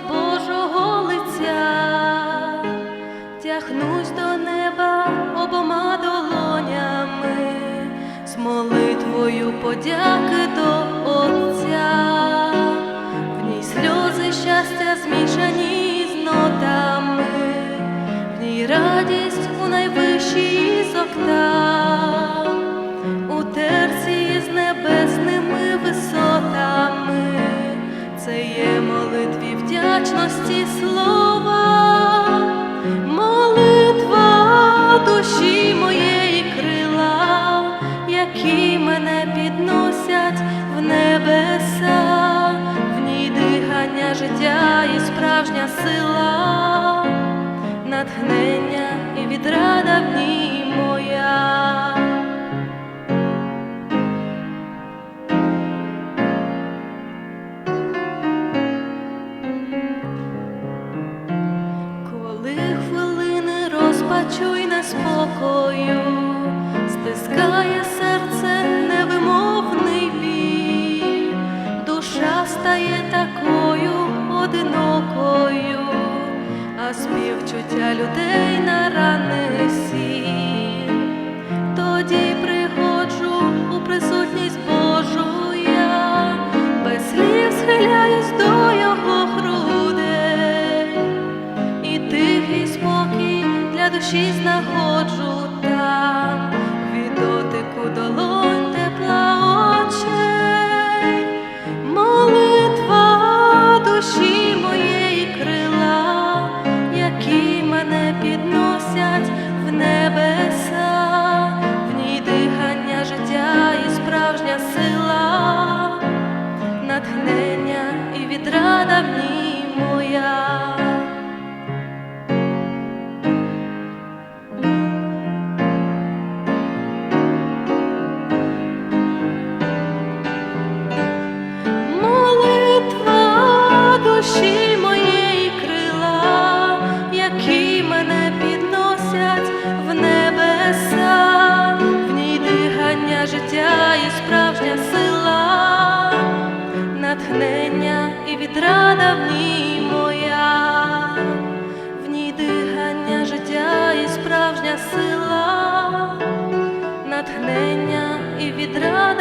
Божого лиця, тягнусь до неба обома долонями, з молитвою подяки до Отця, в ній сльози щастя змішані з нотами, в ній радість у найвищій з октав, у терції з небесними висотами, це є молитві вдячності слова, молитва душі моєї крила, які мене підносять в небеса, в ній дихання життя і справжня сила, натхнення і відрада в ній розпачу на спокою, стискає душі знаходжу там, від дотику долонь тепла очей, молитва душі моєї крила, які мене підносять в небеса, в ній дихання життя і справжня сила, і відрада в ній моя, в ній дихання життя і справжня сила, натхнення і відрада